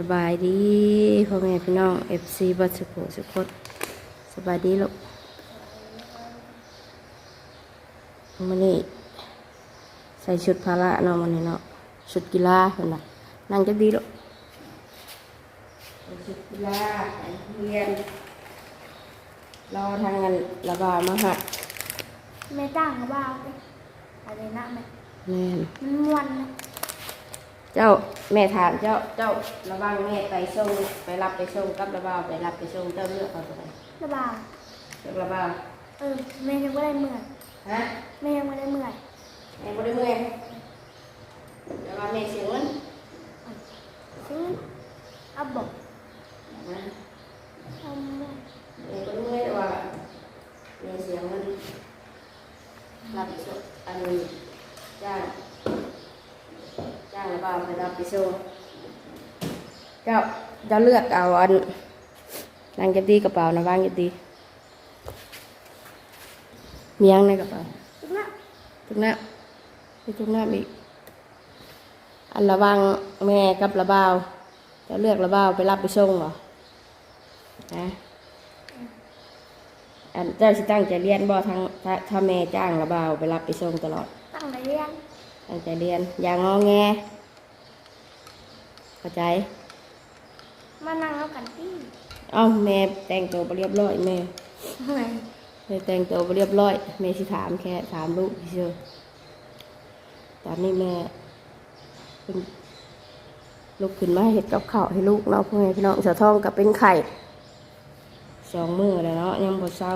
สบายดีพ่อแม่พี่น้องเอฟซีบัสกุสุขดสบายดีลูกมันนี่ใส่ชุดพละเนาะมันนี่เนาะชุดกีฬาเห็นไหมนั่งจะดีลูกใส่ชุดกีฬาไปเรียนรอทางงานระบายมาหัดไม่จ้างเขาบ้าเลยอะไรนะแม่แม่นมันม่วนนะ เจ้าแม่ถามเจ้าเจ้าระวังแม่ไปส่งไปรับไปส่งกับระบายไปรับไปส่งเจ้าเลือกเอาตัวไหนระบาดเลือกระบายเออแม่ยังไม่ได้เมื่อยฮะแม่ยังไม่ได้เมื่อยแม่บ่ได้เมื่อยระบายแม่เสียเงินซึ่งอับบอกนะ ทำไม แม่บ่ได้เมื่อยแต่ว่าแม่เสียเงินรับไปส่งอันนี้จ้างจ้างระบาย ไปรับไปส่งเจ้าเจ้าเลือกเอาอันนางจะดีกระเป๋านะวางจะดีมียังในกระเป๋าซึ่งนะจุกหน้าไปจุกหน้าอีกอันระวังแม่กับระบ่าวจะเลือกระบ่าวไปรับไปส่งเหรอนะอันเจ้าสิตั้งใจเรียนบ่ทางถ้าถ้าแม่จ้างระบ่าวไปรับไปส่งตลอด ตั้งใจเรียนตั้งใจเรียนอย่างงอแง เข้าใจ มานั่งแล้วกันที่เอ้าแม่แต่งตัวบ่เรียบร้อยแม่ทำไมแม่แต่งตัวบ่เรียบร้อยแม่สิถามแค่ถามลูกเฉยๆตอนนี้แม่เป็นลูกขึ้นมาเห็ดกับข้าวให้ลูกเนาะพ่อแม่พี่น้องเสือทองกับเป็นไข่สองมือแล้วเนาะยังบ่เศร้า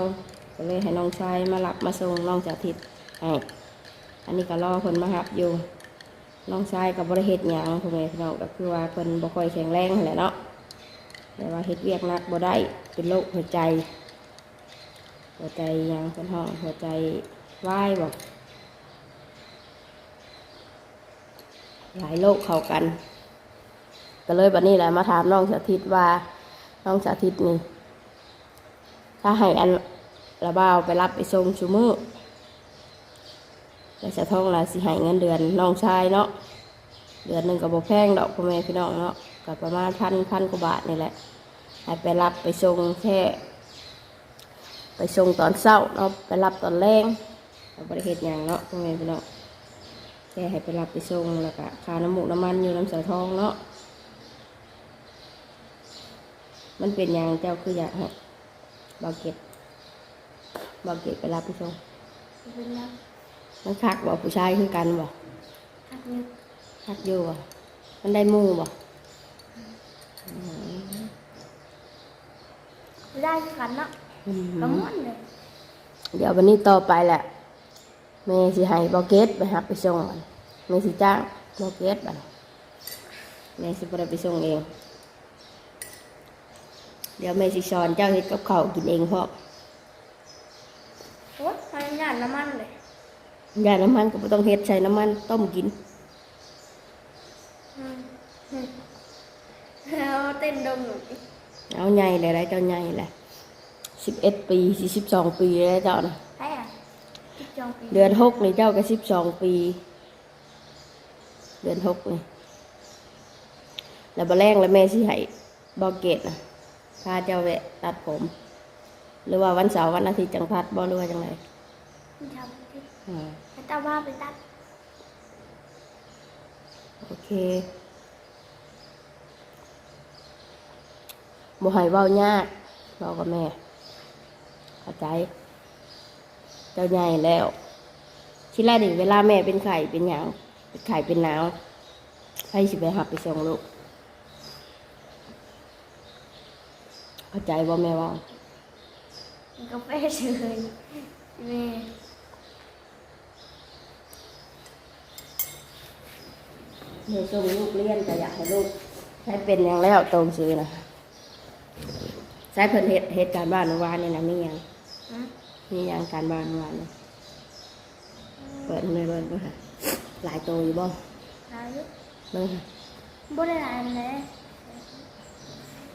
ก็เลยให้น้องชายมารับมาส่งน้องจากทิศให้อันนี้ก็รอเพิ่นมารับอยู่ น้องชายกับบริเฮ็ดหยังพ่อแม่พี่น้องก็คือว่าเพิ่นบ่ค่อยแข็งแรงแหละเนาะแต่ว่าเฮ็ดเวียกหนักบ่ได้เป็นโรคหัวใจ หัวใจหยังเป็นห้องหัวใจวายบอกหลายโรคเข้ากัน ก็เลยบัดนี้แหละมาถามน้องสาธิตว่าน้องสาธิตนี่ถ้าให้อันระบาวไปรับไปส่งชูมือ แล้วจะท่องละสิให้เงินเดือนน้องชายเนาะเดือนหนึ่งก็บ่แพงดอกพ่อแม่พี่น้องเนาะก็ประมาณพันพันกว่าบาทนี่แหละให้ไปรับไปส่งแค่ ไปส่งตอนเช้าเนาะไปรับตอนแรงเราบริเหตุอย่างเนาะพ่อแม่พี่น้องแค่ให้ไปรับไปส่งแล้วก็ค่าน้ำหมูน้ำมันอยู่น้ำเสือทองเนาะมันเป็นอย่างเจ้าคืออยากให้บาเก็ตบาเก็ตไปรับไปส่งเป็นแล้ว มันคักบอกผู้ชายคือกันบอกหักนิ้วคักอยู่บ่มันได้หมู่บ่ไม่ได้คือกันเนาะอืมก็ม่วนเลยเดี๋ยววันนี้ต่อไปแหละแม่สิให้บาเก็ตไปรับไปส่งมันแม่สิจ้างบาเก็ตบัดแม่สิบ่ได้ไปส่งเองเดี๋ยวแม่สิสอนเจ้าเฮ็ดกับข้าวกินเองเพราะโอ้ยมันหยาดน้ำมันเลย ยาน้ำมันก็บ่ต้องเฮ็ดใส่น้ำมันต้มกินอืมอืมเอาเต้นดมหนูดิเอาใหญ่ได้ไรเจ้าใหญ่แหละสิบเอ็ดปีสี่สิบสองปีแล้วเจ้านะใช่อะจิ๊บจองปีเดือนหกนี่เจ้าก็สิบสองปี เดือนหกนี่แล้วบ่แรงแล้วแม่สิให้บ่เกตนะพาเจ้าแวะตัดผม หรือว่าวันเสาร์วันอาทิตย์จังพัดบ่หรือว่าจังไงมันทำที่อ่าให้ตาว่าไปตัดโอเคบ่ให้เว้ายากเว้ากับแม่ เข้าใจ เจ้าใหญ่แล้วทีแรกนี่เวลาแม่เป็นไข่เป็นหยังเป็นไข่เป็นหนาวให้สิไปหับไปส่งลูกเข้าใจบ่แม่ว่ากาแฟเฉยแม่ เดี๋ยวส่งลูกเรียนแต่อยากให้ลูกใช้เป็นอย่างแล้วตรงซื้อนะใช้เพิ่นเฮ็ดเฮ็ดการบ้านเมื่อวานนี่นะมีหยังอืมมีหยังการบ้านเมื่อวานนี่เปิดให้เบิ่งเบิ่งค่ะหลายตัวอยู่บ่หลายเบิ่งค่ะบ่ได้หลายเลย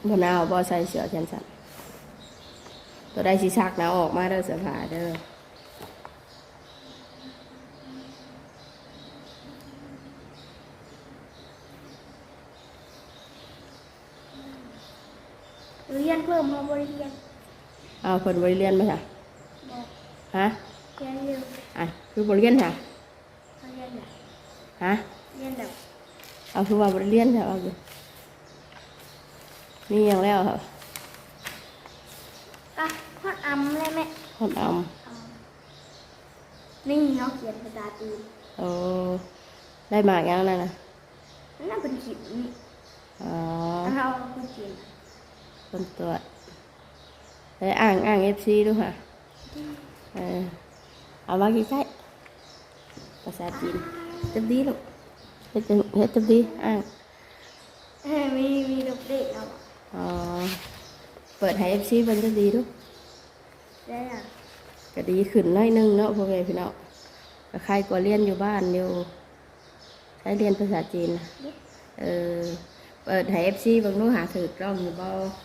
บ่หนาวบ่ใส่เสื้อแขนสั้นตัวใดสิซักนาวออกมาเด้อเสื้อผ้าเด้อ เรียนเพิ่มมาบริเรียนเอาเพิ่นบ่ได้เรียนบ่จ้ะบอกฮะเรียนเร็วอะคือบ่เรียนจ้ะเขาเรียนแบบฮะเรียนแบบเอาคือว่าบ่ได้เรียนจ้ะเอาอยู่มีหยังแล้วครับอะพอดอำเลยแม่คนเอาเอานี่เนาะเขียนภาษาจีนโอ้ได้หมากยังนั่นน่ะนั่นเป็นขีดนี่อ๋อแล้วเราเป็นขีด คนตรวจได้อ่างอ่าง FC ดูค่ะเออเอามากี่ใช้ภาษาจีนจับดีลูกเฮ็ดจังเฮ็ดจับดีอ่างเฮ้ยมีมีดอกเด็กเอาอ๋อเปิดให้ FC เบิ่งจับดีดูได้อะก็ดีขึ้นหน้อยหนึงเนาะพ่อแม่พี่น้องก็ใครกว่าเรียนอยู่บ้านอยู่ใช้เรียนภาษาจีนน่ะเออเปิดให้ FC เบิ่งดูหาถือกล้องอยู่บ่เป็น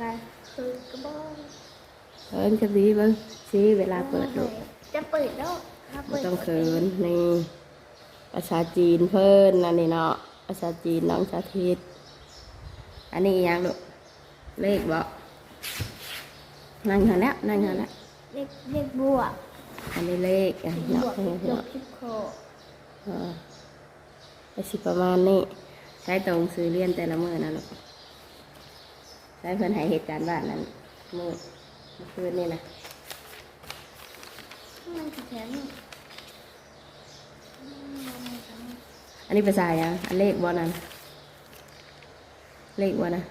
ไงคือกระบอกเอิ้นจับดีเบิ่งสิเวลาเปิดลูกจะเปิดแล้วถ้าไม่เปิดต้องเขินนี่ภาษาจีนเพิ่นอันนี้เนาะภาษาจีนน้องสาธิต อันนี้อีหยังลูกเลขบ่นั่งหันแล้วนั่งหันแล้วเรียกเรียกบวกอันนี้เลขอันนี้บเนาะวกเพิ่นจเนาะบที่โคเออไปสิประมาณนี้ใช้ตรงซื้อเรียนแต่ละมื้อนะลูก ใช้เพิ่นให้เหตุการณ์บ้านนั้นมื้อเมื่อคืนนี่นะมันคือแขนนี่อันนี้ภาษาหยังอันเลขบ่นั่นเลขบ่นะ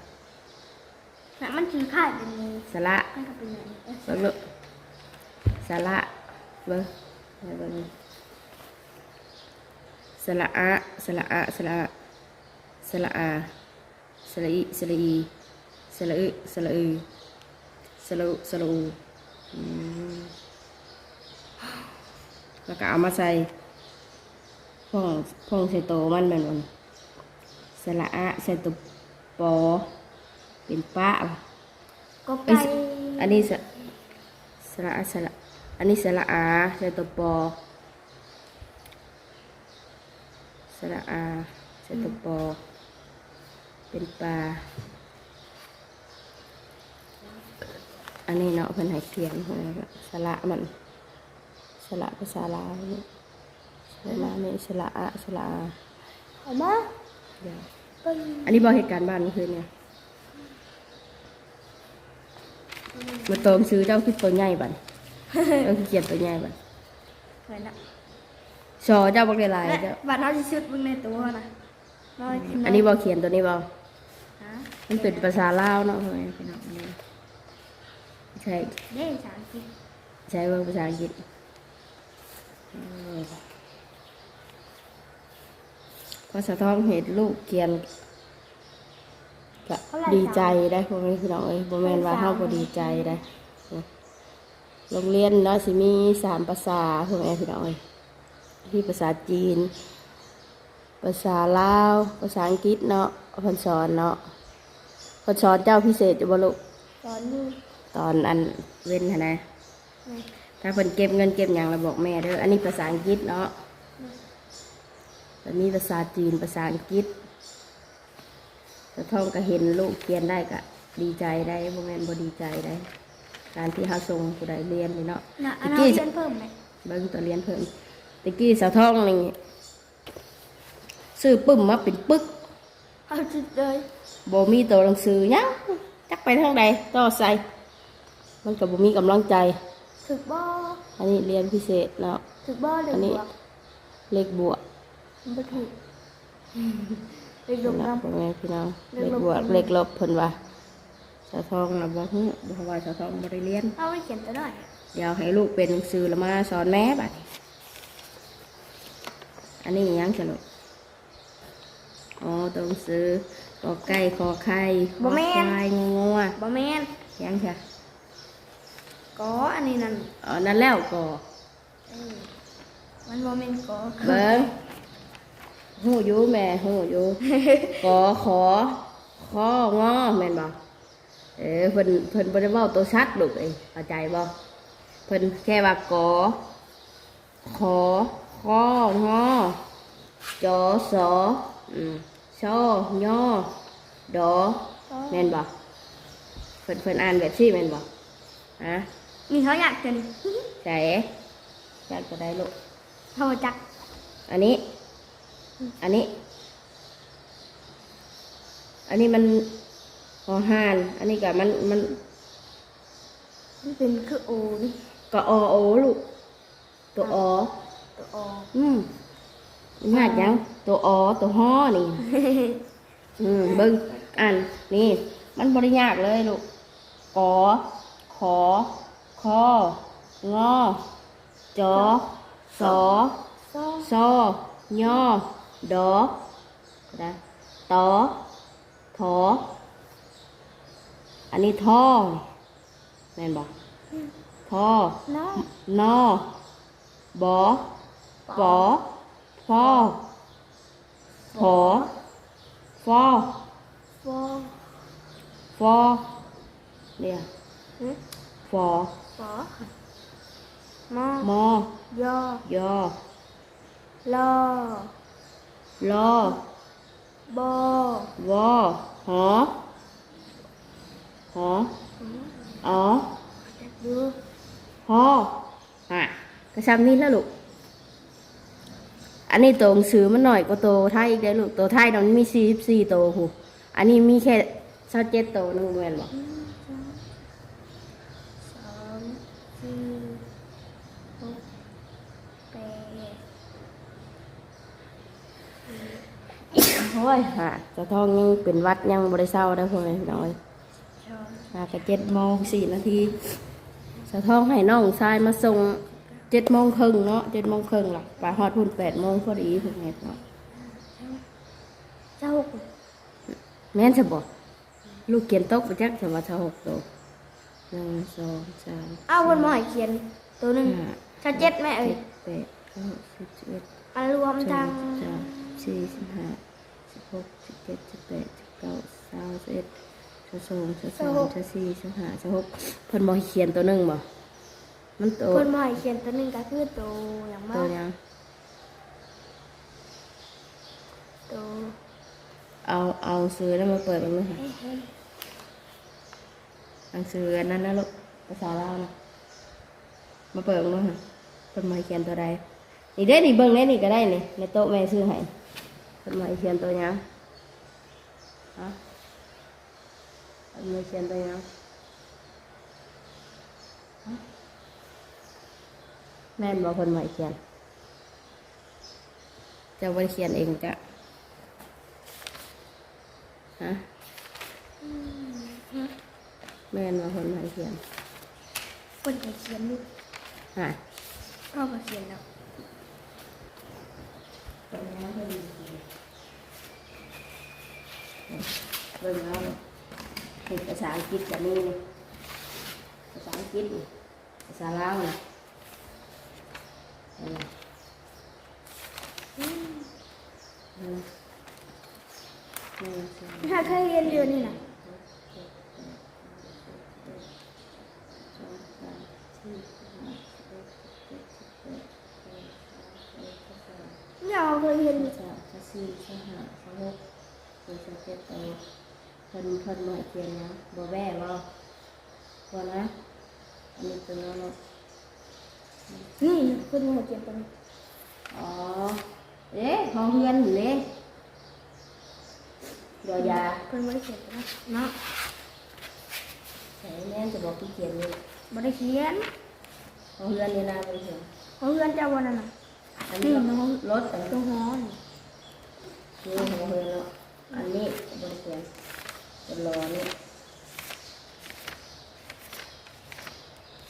น่ะมันคือค่ายเป็นมือสระมันก็เป็นอย่างนี้เบิ่งลูกสระเบิ่งให้เบิ่งสระอะสระอะสระอะสระอาสระอีสระอี สระอึสระอือสระอุสระอูอืมแล้วก็เอามาใส่พ่องพ่องใส่โตมันแม่นบ่สระอะใส่ตัวปอ เป็นป้าบ่ก็เอ้ไก่ยอันนี้สระสระอาสระอันนี้สระอาใส่ตัวปอสระอาใส่ตัวปอ เป็นปลา อันนี้เนาะเพิ่นให้เขียนเพิ่นก็สระมันสระภาษาลาวนี่สระนี่สระอาสระอาเอามาเดี๋ยวเป็นอันนี้บอกเหตุการณ์บ้านเมื่อคืนเนี่ยมาโตมซื้อเจ้าคิดตัวใหญ่บันเจ้าขี้เกียจตัวใหญ่บันเหมือนน่ะชอเจ้าบอกได้หลายและเจ้าบัตรเขาจะชุดมึงในตัวนะน้อยขึ้นอันนี้บอกเขียนตัวนี้บอกฮะมันเป็นภาษาลาวเนาะพ่อแม่พี่น้องอันนี้ ใช่เด้สามสิบใช้ว่าภาษาอังกฤษเออพอสะท้องเห็นลูกเขียนก็ดีใจได้พ่อแม่พี่น้องเอ้ยบ่แม่นว่าเฮาบ่ดีใจได้นะโรงเรียนเนาะสิมีสามภาษาพ่อแม่พี่น้องเอ้ยที่ภาษาจีน ภาษาลาว ภาษาอังกฤษเนาะเพิ่นสอนเนาะเพิ่นสอนเจ้าพิเศษอยู่บ่ลูกตอนนี้ ตอนอันเว้นหั้นนะ ถ้าเพิ่นเก็บเงินเก็บหยังเราบอกแม่เด้ออันนี้ภาษาอังกฤษเนาะแล้วมีภาษาจีนภาษาอังกฤษแต่ท่องก็เห็นลูกเขียนได้ก็ดีใจได้บ่แม่นบ่ดีใจได้ การที่เฮาส่งผู้ใดเรียนนี่เนาะนะอันตะนั้นกี้เรียนเพิ่มไหมเบิ่งตัวเรียนเพิ่มตะกี้สาวท่องนี่ซื้อปึ้มมาเป็นปึกเอาจุดเลยบ่มีตัวหนังสือหยังจักไปทางใดต่อใส่ มันก็บ่มีกำลังใจ ถึกบ่อันนี้เรียนพิเศษเนาะถึกบ่เลยอันนี้บวกเลขบวกมันบ่ถึกเลยลงนะน้พ่อแม่พี่น้องเลเลขขลบ บวกเลขลบเพิ่นว่าสาวทองนะบ่ฮู้บ่ว่าสาวทองบ่ได้เรียนำเอาไว้เขียนตัวหน่อยเดี๋ยวให้ลูกเป็นหนังสือแล้วมาสอนแม่บัดนี้อันนี้อิหยังสรุปอ๋อตัวหนังสือกอไก่ขอไข่ขอควายงงัวบ่แม่นอิหยังจ้ะ ก็อันนี้นั่นอ๋อนั่นแล้วกอเออมันบ่แม่นก็เบิ่งฮู้อยู่แม่ฮู้อยู่กอขอของอแม่นบ่เออเพิ่นเพิ่นบ่ได้เว้าตัวชัดลูกเอ้ยเข้าใจบ่เพิ่นแค่ว่ากอขอของอจอสออืมชอยอดอแม่นบ่พิ่นเพิ่นอ่านแบบซี่แม่นบ่ฮะ มีเขาอยากเกินใส่อยากจะได้ลูกเขาจัก อันนี้ อันนี้ อันนี้มันหอหาน อันนี้ก็มันมันมันเป็นคือโอนี่ก็อโอลูก ตัวอตัวออืมมันยากยัง ตัวอตัวฮอนี่ อืมเบิ้งอ่านนี่ มันบริยากเลยลูกกอขอ คองอจอสอซอซอยอดอนะตอถออันนี้ท่อแม่นบอกท่อน้อนอบอปอฟอผอฟอฟอฟอเนี่ยหึฟอ ฟอมอมอยอยอลอลอบอวอหอหออ๋อดูฮออะกระชับนี้แล้วลูกอันนี้ตัวหนังสือมันหน่อยกว่าตัวไทยอีกได้อลูกตัวไทยมันมีสี่สี่ตัวหูอันนี้มีแค่เจ็ดเจ็ดตัวนึงแม่นบอก สองสี่หกแปด โอ้ยฮะจะท้องยังเป็นหวัดยังบริเศร้าได้อพ่อแม่พี่น้องเอ้ยสองหากะเจ็ดโมงสี่นาทีสะท้องให้น้องชายมาส่งเจ็ดโมงครึ่งเนาะเจ็ดโมงครึ่งหลักไปฮอดพุ่นแปดโมงพอดีพวกนี้เนาะเจ้าหกแม่นจะบอกลูกเขียนตกไปจักสวัสดิ์หกตัวหนึ่งสองสามเอาบนหมอยเขียนตัวหนึ่งห้าชาเจ็ดแม่เอ้ยเจ็ดแปดเก้าสิบสิบเอ็ดมารวมสิบสทาองงสิบสามสี่สิบห้า สิบหกสิบเจ็ดสิบแปดสิบเก้าสามสิบเอ็ดสิบสองสิบสามสิบสี่สิบห้าสิบหกเพิ่นบอกให้เขียนตัวหนึ่งบ่มันโตัวคนหมอเขียนตัวหนึ่งก็คือโตอย่างมาตัวกยังตัวเอาเอาหนังสือแล้วมาเปิดมันเลยค่ะเฮ้ยเฮ้ยหนังสืออันนั้นนะลูกภาษาลาวนะมาเปิดมันเลยค่ะเพิ่นมาให้เขียนตัวใดนี่ได้นี่เบิ่งได้นี่ก็ได้นี่ในโต๊ะแม่ซื้อให้ เพิ่นมาให้เขียนตัวยังฮะเพิ่นมาให้เขียนตัวยังฮะแม่นบอกเพิ่นมาให้เขียนเจะบ่ได้เขียนเองจ้ะฮะแม่นว่าคนมาเขียน คนจะเขียนลูกฮะพ่อก็เขียนแล้วตรงนี้เพิ่น เบิ่งเอาเห็นภาษาอังกฤษแบบนี้นี่ภาษาอังกฤษภาษาลาวนี่เห็นไหมเห็นไหมหนึ่งสองถ้าเคยเรียนอยู่นี่นะ สองสามสี่ห้าหกเจ็ดแปดเก้าสิบสิบเอ็ดสิบสอง เนี่ยเราเคยเรียน สามสิบสี่สิบห้าสิบหกสิบเจ็ดสิบแปดเพิ่นเพิ่นหน่วยเขียนนะบ่แว่บ่บ่นะอันนี้เป็นแล้วเนาะนี่คนหมอยเขียนตัวนี้อ๋อเอ๊ะห้องเฮือนอยู่เลยเดี๋ยวยาคนไม่ได้เขียนนี้เนาะใส่แม่นจะบอกที่เขียนนี่ไม่ได้เขียนห้องเฮือนนี่นะบ่ได้เขียนเขาเรียนเจ้าวันนั้นน่ะอันนี้นี่น้องรถตันี้อนนี่ห้องเฮือนเนาะ อันนี้บ่ได้เขียนเป็นรอนี่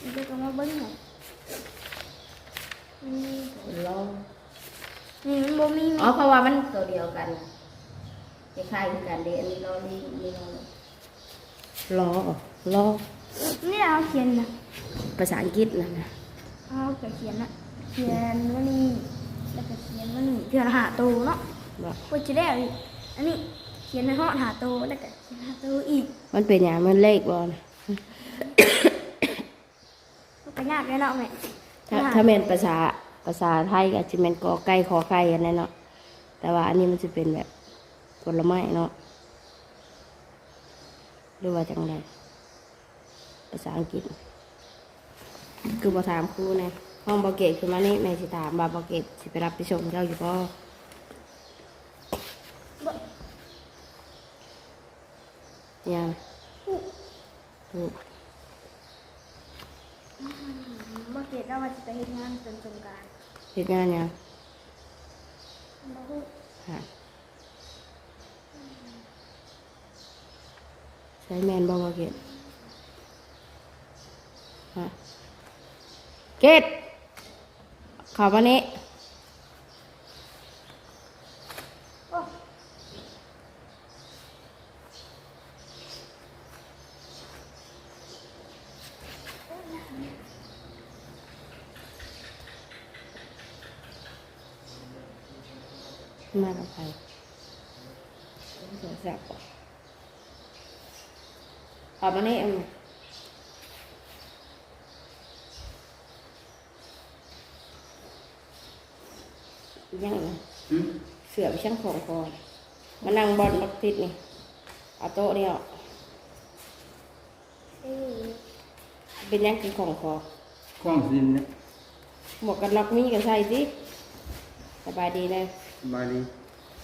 มันจะมาเบิ้งหน่อยนี่เป็นรอนี่มันบ่มีอ๋อเพราะว่ามันตัวเดียวกันคล้ายๆคือกันเดะอันนี้รอนี่นี่รอรอรอนี่เราเขียนนะภาษาอังกฤษนะนะเอาแต่เขียนนะเขียนว่านี่แล้วก็เขียนว่านี่เขียนหาตัวเนาะบอกก็จะได้ อีกอันนี้เขียนในห้องหาตัวแล้วก็เขียนหาตัวอีกมันเป็นอย่างมันเลขบอลมันก็ยากเลยเนาะแม่ถ้าถ้าเป็นภาษาภาษาไทยก็จะเป็นกอไก่ขอไก่อันนั้นเนาะแต่ว่าอันนี้มันจะเป็นแบบผลไม้เนาะหรือว่าจังไดภาษาอังกฤษ คือบ่ถามครูไงห้องบอเกตคือมานี่แม่สิถามว่าบอเกตสิไปรับไปส่งเจ้าอยู่บ่ ยังถูกเมื่อกี้เราว่าจะไปเฮ็ดงานจนสงกรารเฮ็ดงานยังบ่ฮู้ฮะใช้แมนบ่บอเกตฮะเกตข่าววันนี้ มากับใครเสียสับเข่าววันนี้เอ็มยังไงอืมเสือไปช่างของคอมานั่งบอลบักติดนี่เอาโต๊ะนี่ออกเอ้ยเป็นยังคือของคอกล้องสินเนี่ยหมวกกันน็อกมีกันใส่สิสบายดีเลย สบายดี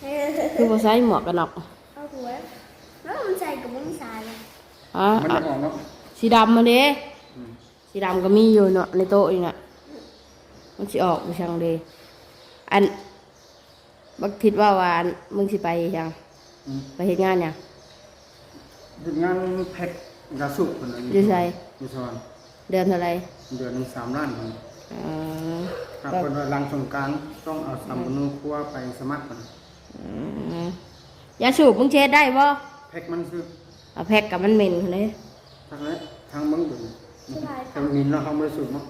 เอ้ยคือบ่ใส่หมวกกันน็อกเอาหัวแล้วมันใส่กับมันสายเลยอ๋อมันอะจะออกเนาะสีดำมาเด้อืมสีดำก็มีอยู่เนาะในโต๊ะอยู่น่ะมันสิออกไปช่างเดอันบักคิดว่าว่าอันมึงสิไปช่างอืมไปเฮ็ดงานหยังเฮ็ดงานแพ็คกระสุกคนนั้นอยู่ไสอยู่ซอยเดือนเท่าไหร่เดือนหนึงสามล้านคน อ๋อครับคนว่าหลังสงกรารต้องเอาสามมนุครัวไปสมัครคนอืมยาสูบมึงเช็ดได้บ่แพ็คมันคือเอาแพ็กกับมันเหม็นเลยทางนั้นทางเบิ่งดูทางมินเนาะเฮาบ่ได้สูบเนาะ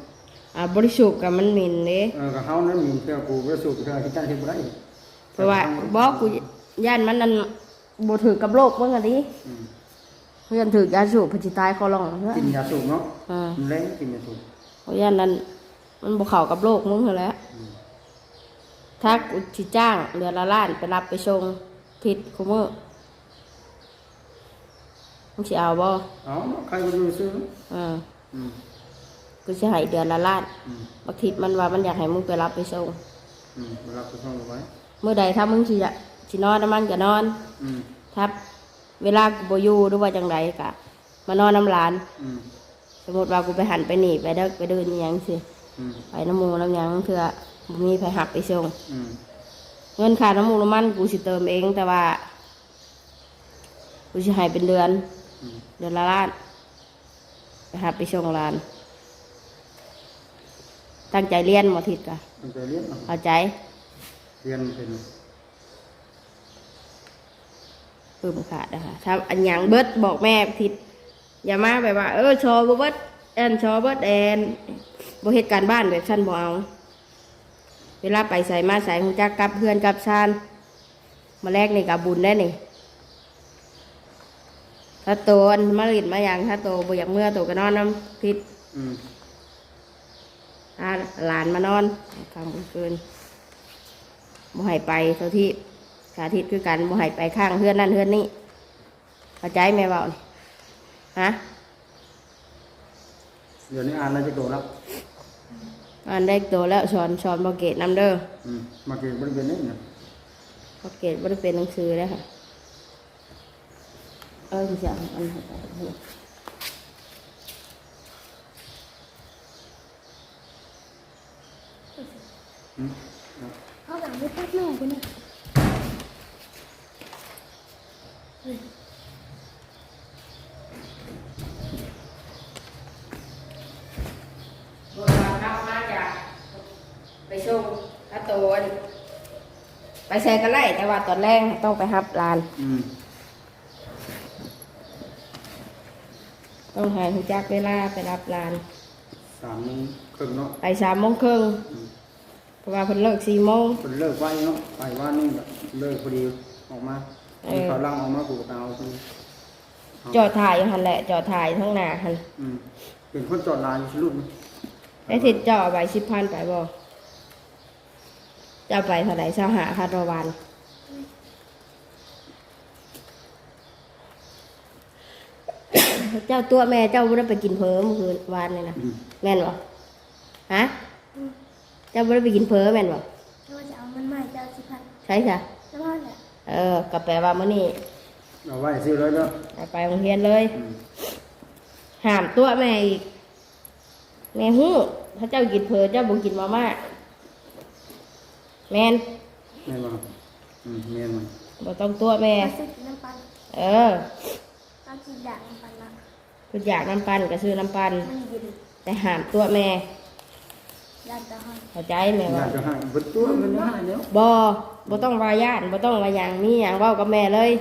อ่าบริสุทธิ์กับมันเหม็นเลยเออก็เฮานั้นมินเพื่อกูบ่ได้สูบเพื่อที่จันเฮ็ดบ่ได้เพราะว่าบอกกูย่านมันนั่นบ่ถือกับโรคเบิ่งอะดิอืมเพื่อนถือยาสูบเพนสิตายคอร้องเพื่อกินยาสูบเนาะอ่า มันแรงกินยาสูบเพราะย่านนั้น มันบ่เข้ากับโรคมึงนั่นแหล้วอืมถ้ากูสิจ้างเรือละล้านไปรับไปส่งทิศคุมื้อมึงสิเอาบ่เอาใครก็อยู่ซื้ออ่าอืมกูสิให้เดือนละล้านอืมบักทิศมันว่ามันอยากให้มึงไปรับไปส่งอืมเวลาไปส่งไว้เมื่อใดถ้ามึงสิอยากสินอนน้ำมันก็นอนอืมถ้าเวลากูบ่อยู่หรือว่าจังไดกะมานอนน้ำร้านอืมสมมติว่ากูไปหันไปหนีไปเดินไปเดินอิหยังสิอืม ไปน้ำหมูน้ำหยังเถื่อบ่มีไปหับไปส่งอืมเงินค่าน้ำหมูน้ำมันกูสิเติมเอง แต่ว่า กูสิให้เป็นเดือนอืมเดือนละล้านไปหับไปส่งร้าน ตั้งใจเรียนหมอทิศกะมันจะเรียนเนาะเอาใจ เรียนเป็นปลื้มขาดนะคะถ้าอันหยังเบิดบอกแม่ทิศอย่ามาแบบว่า เออชอบ่เบิดแอนชอเบิดแอน บ่เหตุการบ้านแบบชั้นบ่เอา เวลาไปใส่มาใส่หูจักกับเพื่อนกับชานมาแรกนี่กับบุญได้นี่ถ้าโตอันมาลิดมาอย่างถ้าโตบ่อยากเมื่อโตก็นอนน้ำพิษอืมถ้าหลานมานอนกลางคืนบ่ให้ไปเท่าที่สาธิตคือกันบ่ให้ไปข้างเพื่อนนั่นเพื่อนนี่เข้าใจไหมเบานี่ฮะเดี๋ยวนี้อ่านน่าจะโตแล้ว อันได้โตแล้วสอนสอนบอเกตนำเด้ออืมมาเก็บบริเวณนี้เนี่ยบอเกตบ่ได้เป็นหนังสือแล้วค่ะเออเสียงอันให้ไปอืม เขาหลังไม่พักแม่กูเนี่ย บนมาเข้ามาจากไปส่งถ้าโตอันไป ใส่กันไล่แต่ว่าตอนแรกต้องไปรับลาน อืมต้องหาหูจักเวลาไปรับลาน สามโมงครึ่งเนาะไปสามโมงครึ่งอืมเพราะว่าเพิ่นเลิกสี่โมง คนเลิกไว้เนาะไปว่านี่แบบเลิกพอดีออกมาเออเขาล่างออกมากูก็เอาไปจอดถ่ายอยู่หันแหละ จอดถ่ายทั้งหน้าหันอืมเป็นคนจอดลายอยู่รุ่นได้ติดจอใบสิบพันไปบ่ จะเอาไปเท่าไหร่เช้าหาคาดวันเเจ้าตัวแม่เจ้าบ่ได้ไปกินเผลอเมื่อคืนวานเลยนะอืมแม่นบ่ฮะเจ้าบ่ได้ไปกินเผลอแม่นบ่ถ้าว่าจะเอามันใหม่จะเอาสิพันใช่จ้ะแล้วว่าแหละเออก็แปลว่ามื้อนี้เอาไว้ซื้อเลยเด้อได้ไปโรงเรียนเลยอืมห้ามตัวแม่อีกแม่ฮู้ถ้าเจ้ากินเผลอเจ้าบ่กินมาม่า แม่นแม่นบ่อืมแม่นบ่บ่ต้องตัวแม่มาซื้อกินน้ำปันเออตามกินอย่างน้ำปันละคุณอยากน้ำปันก็ซื้อน้ำปันมันเย็นแต่ห้ามตัวแม่ด้านตะหอนเข้าใจไหมอยาว่ากจะให้เบิดตัวมันให้แล้วบ่บ่ต้องว่าย่านบ่ต้องว่าหยังมีหยังเว้ากับแม่เลย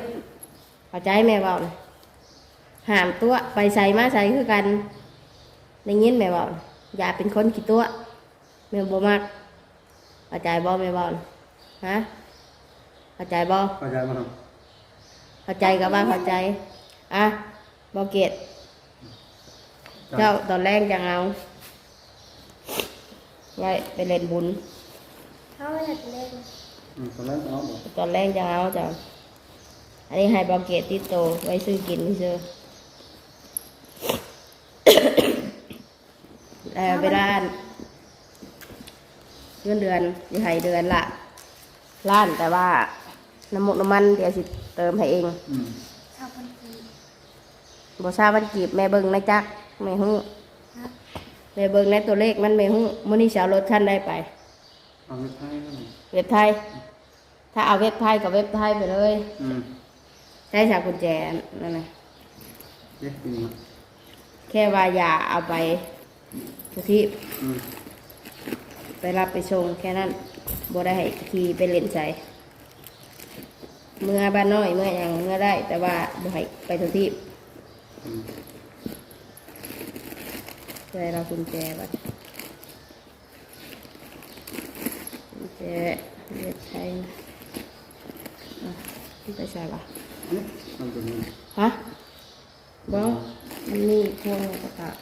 เข้าใจแม่เว้าน่ะห้ามตัวไปใส่มาใส่คือกันได้ยินแม่เว้าน่ะอย่าเป็นคนขี้ตัวแม่บ่มัก เข้าใจบ่แม่เว้าน่ะฮะเข้าใจบ่เข้าใจบ่ครับเข้าใจกับว่าเข้าใจอะบ่เกตเจ้าตอนแรกจังเอาไว้ไปเล่นบุญเขาไม่อยากเล่นอืมตอนนั้นเอาบ่ตอนแรกจะเอาจ้ะอันนี้ให้บอเกตติดโตไว้ซื้อกินซื้อแล้วเวลา เงินเดือนจะให้เดือนละล้านแต่ว่าน้ำมันน้ำมันเดี๋ยวสิเติมให้เองอืมชาวพันธีบอทราบวันกีบแม่เบิ้งนะจักแม่ฮู้ครับแม่เบิ้งในตัวเลขมันแม่ฮู้มื้อนี้สิเอารถคันได้ไป เอาไม่ใช่นั่นเว็บไทย ถ้าเอาเว็บไทยกับเว็บไทยไปเลยอืมใช้สากกุญแจนั่นนะเด็กจริงบ่แค่ว่าอย่าเอาไปที่อืม ไปรับไปส่งแค่นั้นบ่ได้ให้ขี่ไปเล่นใส่เมื่อบ้านน้อยเมื่ออย่างเมื่อได้ แต่ว่าบ่ให้ไปทุกที่อืมเลยเรากุญแจบัดกุญแจเรียกใช้อะที่ไปใส่ปะนี่เอาตัวนี้ฮะบ่มันนี่พวงประกาศ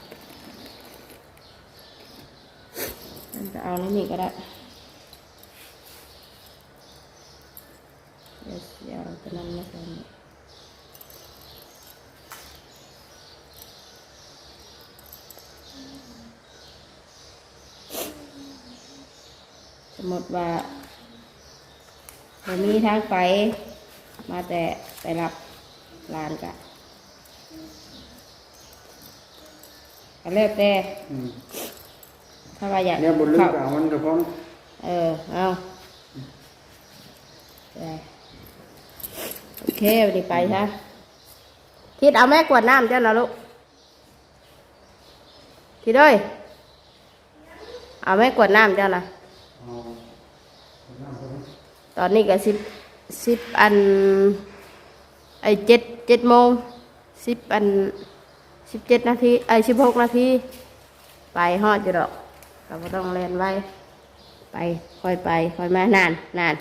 มัน จะเอาแล้วนี่ก็ได้เดี๋ยวเดี๋ยวเอาตัวนั้นมาใส่งสมมติว่าวันนี้ทางไป มาแต่ไปรับลานกะก็แล้วแต่ ถ้าว่าอยากเนี่ยบนลึกเข้าเอามันก็พร้อมเออเอาได้โอเควันนี้ไปซะทิดเอาแม่กวดน้ำเจ้านะลูกทิดเอ้ยเอาแม่กวดน้ำเจ้านะเอาตอนนี้ก็สิบสิบอันไอเจ็ดเจ็ดโมงสิบอันสิบเจ็ดนาทีไอสิบหกนาทีไปฮอดอยู่ดอก ก็บ่ต้องเล่นไว้ไปค่อยไปค่อยมานานนาน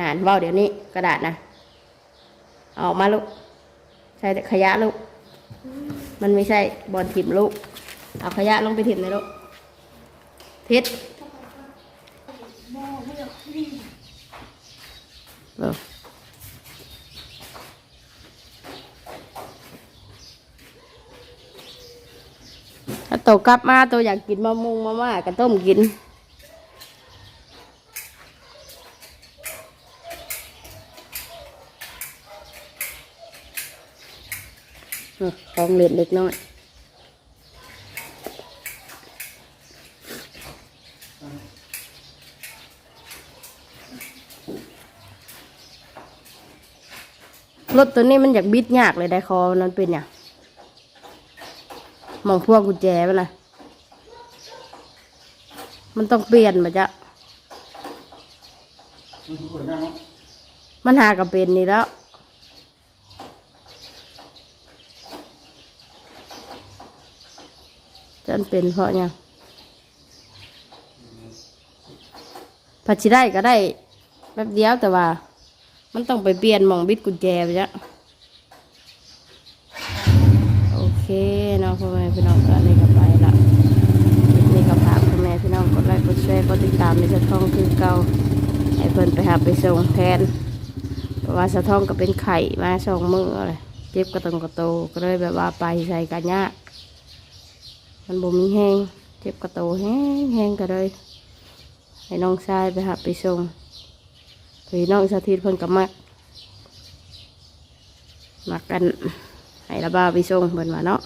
นานว้าเดี๋ยวนี้กระดาษนะเอาออกมาลูก ใช่ขยะลูก มันไม่ใช่บอลถิ่มลูก เอาขยะลงไปถิ่มเลยลูกทิศเออ ถ้าโตกลับมาโตอยากกินมะม่วงมะม่าก็ต้มกินเออของเล็กเล็กน้อยรถตัวนี้มันอยากบิดยากเลยได้คอมันเป็นอย่าง มองพวกกุญแจมันะมันต้องเปลี่ยนมาจ้ะมันหากับเป็นนี่แล้วจนเป็นเพราะเนี่ยงผัดชิได้ก็ได้แป๊บเดียวแต่ว่า มันต้องไปเปลี่ยนมองบิดกุญแจไปจ้ะโอ เคเนาะพ่อแม่พี่น้องก็เลยก็ไปละคลิปนี้ก็ฝากพ่อแม่พี่น้องกดไลค์กดแชร์กดติดตามในสะท้องคือเก่าให้เพิ่นไปหาไปส่งแทนเพราะว่าสะท้องก็เป็นไข่มาสองมืออะไรจ็บกระตงกระโตก็เลยแบบว่าไปใส่กันยามันบ่มีแห้งเจ็บกระโตแห้งแห้งก็เลยให้น้องชายไปหาไปส่งพี่น้องสาธิตเพิ่นก็มักมักกัน ให้ระบาไปส่งเพิ่นว่าเนาะ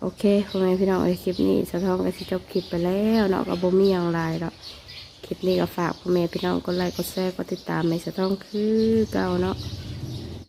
โอเคพ่อแม่พี่น้องไอ้คลิปนี้สะท้องก็สิจบคลิปไปแล้วเนาะก็บ่มีอย่างไรเนาะคลิปนี้ก็ฝากพ่อแม่พี่น้องกดไลค์กดแชร์กดติดตามในสะท้องคือเก่าเนาะ